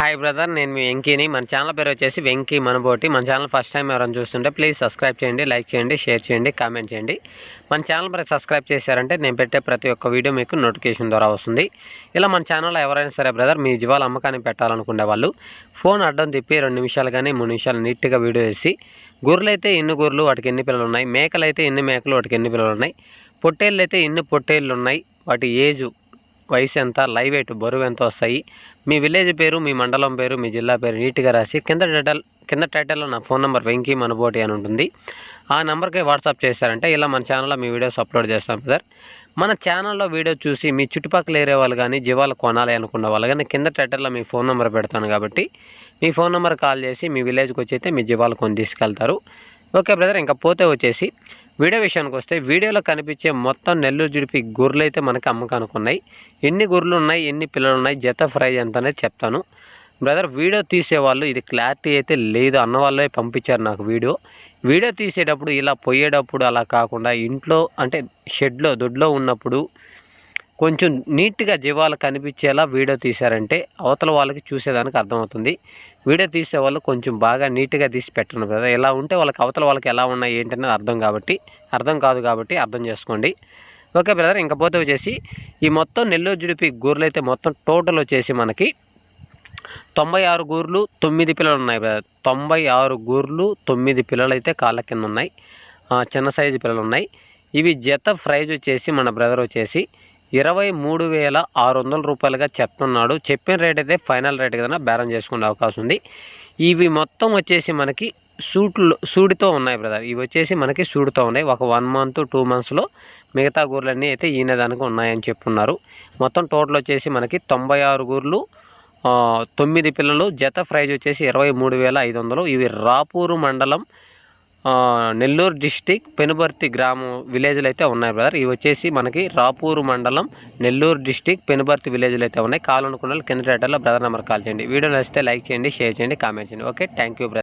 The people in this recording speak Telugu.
హాయ్ బ్రదర్ నేను మీ వెంకీని. మన ఛానల్ పేరు వచ్చేసి వెంకీ మనబోటి. మన ఛానల్ ఫస్ట్ టైం ఎవరైనా చూస్తుంటే ప్లీజ్ సబ్స్క్రైబ్ చేయండి లైక్ చేయండి షేర్ చేయండి కామెంట్ చేయండి. మన ఛానల్ మరి సబ్స్క్రైబ్ చేశారంటే నేను పెట్టే ప్రతి ఒక్క వీడియో మీకు నోటిఫికేషన్ ద్వారా వస్తుంది. ఇలా మన ఛానల్లో ఎవరైనా సరే బ్రదర్ మీ జీవాల అమ్మకాన్ని పెట్టాలనుకునే వాళ్ళు ఫోన్ అడ్డం తిప్పి రెండు నిమిషాలు కానీ మూడు నిమిషాలు నీట్గా వీడియో వేసి గొర్రెలు అయితే ఎన్ని గొర్రెలు వాటికి ఎన్ని పిల్లలు ఉన్నాయి? మేకలు అయితే ఎన్ని మేకలు వాటికి ఎన్ని పిల్లలు ఉన్నాయి? పొట్టేళ్ళు అయితే ఎన్ని పొట్టేళ్ళు ఉన్నాయి వాటి ఏజు వయసు ఎంత? లైవ్ ఎయిట్ బరువు ఎంత వస్తాయి? మీ విలేజ్ పేరు మీ మండలం పేరు మీ జిల్లా పేరు నీట్గా రాసి కింద టైటల్ కింద టైటిల్లో నా ఫోన్ నెంబర్ వెంకీ మనబోటి అని ఉంటుంది. ఆ నెంబర్కి వాట్సాప్ చేశారంటే ఇలా మన ఛానల్లో మీ వీడియోస్ అప్లోడ్ చేస్తాం సార్. మన ఛానల్లో వీడియో చూసి మీ చుట్టుపక్కల ఏరే వాళ్ళు కానీ జీవాలు కొనాలి అనుకున్న వాళ్ళు కానీ కింద టైటర్లో మీ ఫోన్ నెంబర్ పెడతాను కాబట్టి మీ ఫోన్ నెంబర్ కాల్ చేసి మీ విలేజ్కి వచ్చి అయితే మీ జీవాలు కొని తీసుకెళ్తారు. Okay brother. ఇంకా పోతే వచ్చేసి వీడియో విషయానికి వస్తే వీడియోలో కనిపించే మొత్తం నెల్లూరు జుడిపి గొర్రెలు అయితే మనకి అమ్మకానికి ఉన్నాయి ఎన్ని గొర్రెలు ఉన్నాయి ఎన్ని పిల్లలు ఉన్నాయి జత ఫ్రై ఎంత అనేది చెప్తాను. బ్రదర్ వీడియో తీసేవాళ్ళు ఇది క్లారిటీ అయితే లేదు అన్న వాళ్ళే పంపించారు నాకు వీడియో. వీడియో తీసేటప్పుడు ఇలా పోయేటప్పుడు అలా కాకుండా ఇంట్లో అంటే షెడ్లో దొడ్లో ఉన్నప్పుడు కొంచెం నీట్గా జీవాలు కనిపించేలా వీడియో తీశారంటే అవతల వాళ్ళకి చూసేదానికి అర్థమవుతుంది. వీడియో తీసే వాళ్ళు కొంచెం బాగా నీట్గా తీసి పెట్టను కదా. ఎలా ఉంటే వాళ్ళకి అవతల వాళ్ళకి ఎలా ఉన్నాయి ఏంటనేది అర్థం కాబట్టి అర్థం కాదు కాబట్టి అర్థం చేసుకోండి. ఓకే బ్రదర్ ఇంకపోతే వచ్చేసి ఈ మొత్తం నెల్లూరు జుడిపి గూర్లు అయితే మొత్తం టోటల్ వచ్చేసి మనకి తొంభై ఆరు గూర్లు తొమ్మిది పిల్లలు ఉన్నాయి బ్రదర్. తొంభై ఆరు గూర్లు తొమ్మిది పిల్లలు అయితే కాళ్ళ కింద ఉన్నాయి. చిన్న సైజు పిల్లలు ఉన్నాయి. ఇవి జత ప్రైజ్ వచ్చేసి మన బ్రదర్ వచ్చేసి ఇరవై మూడు వేల ఆరు వందల రూపాయలుగా చెప్తున్నాడు. చెప్పిన రేట్ అయితే ఫైనల్ రేట్ కదా బేరం చేసుకునే అవకాశం ఉంది. ఇవి మొత్తం వచ్చేసి మనకి సూట్లు సూడితో ఉన్నాయి బ్రదర్. ఇవి వచ్చేసి మనకి సూడితో ఉన్నాయి. ఒక వన్ మంత్ టూ మంత్స్లో మిగతా గూర్లన్నీ అయితే ఈయన దానికి ఉన్నాయని చెప్పున్నారు. మొత్తం టోటల్ వచ్చేసి మనకి తొంభై ఆరు గూర్లు తొమ్మిది పిల్లలు. జత ప్రైజ్ వచ్చేసి ఇరవై మూడు వేల ఐదు వందలు. ఇవి రాపూరు మండలం నెల్లూరు డిస్టిక్ పెనుబర్తి గ్రామం విలేజ్లు అయితే ఉన్నాయి బ్రదర్. ఇవి వచ్చేసి మనకి రాపూరు మండలం నెల్లూరు డిస్టిక్ పెనుబర్తి విలేజ్లు అయితే ఉన్నాయి. కాలనుకున్న కింద టైటల్లో బ్రదర్ నెంబర్ కాల్ చేయండి. వీడియో నచ్చితే లైక్ చేయండి షేర్ చేయండి కామెంట్ చేయండి. Okay thank you brother.